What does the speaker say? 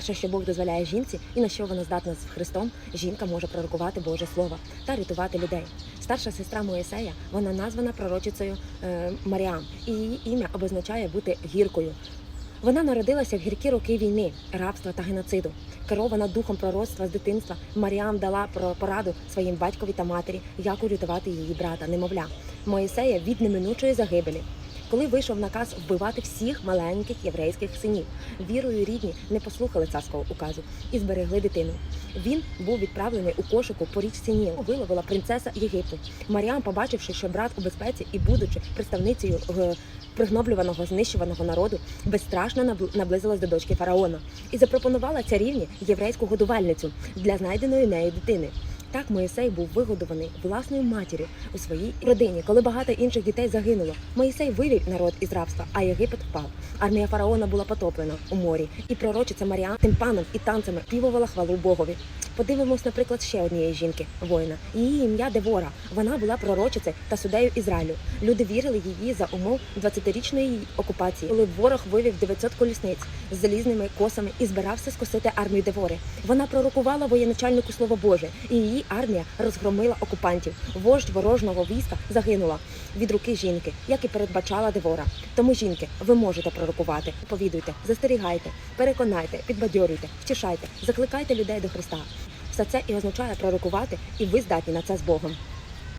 Перше, що Бог дозволяє жінці, і на що вона здатна з Христом, жінка може пророкувати Боже Слово та рятувати людей. Старша сестра Моїсея, вона названа пророчицею е, Маріам, і її ім'я обозначає бути гіркою. Вона народилася в гіркі роки війни, рабства та геноциду. Керована духом пророцтва з дитинства, Маріам дала пораду своїм батькові та матері, як урятувати її брата, немовля Моїсея від неминучої загибелі. Коли вийшов наказ вбивати всіх маленьких єврейських синів, вірою рідні не послухали царського указу і зберегли дитину. Він був відправлений у кошику по річці Ніл. Виловила принцеса Єгипту. Маріам, побачивши, що брат у безпеці і будучи представницею е, пригноблюваного, знищуваного народу, безстрашно набл- наблизилась до дочки фараона і запропонувала царівні єврейську годувальницю для знайденої нею дитини. Так Моїсей був вигодований власною матір'ю у своїй родині. Коли багато інших дітей загинуло, Моїсей вивів народ із рабства, а Єгипет впав. Армія фараона була потоплена у морі, і пророчиця Маріан тимпаном і танцями півувала хвалу Богові. Подивимось, наприклад, ще однієї жінки, воїна. Її ім'я Девора. Вона була пророчицею та суддею Ізраїлю. Люди вірили її за умов 20-річної окупації, коли ворог вивів 900 колісниць з залізними косами і збирався скосити армію Девори. Вона пророкувала воєначальнику слово Боже, і її армія розгромила окупантів. Вождь ворожного війська загинула від руки жінки, як і передбачала Девора. Тому жінки, ви можете пророкувати. Повідуйте, застерігайте, переконайте, підбадьорюйте, втішайте, закликайте людей до Христа. Все це і означає пророкувати, і ви здатні на це з Богом.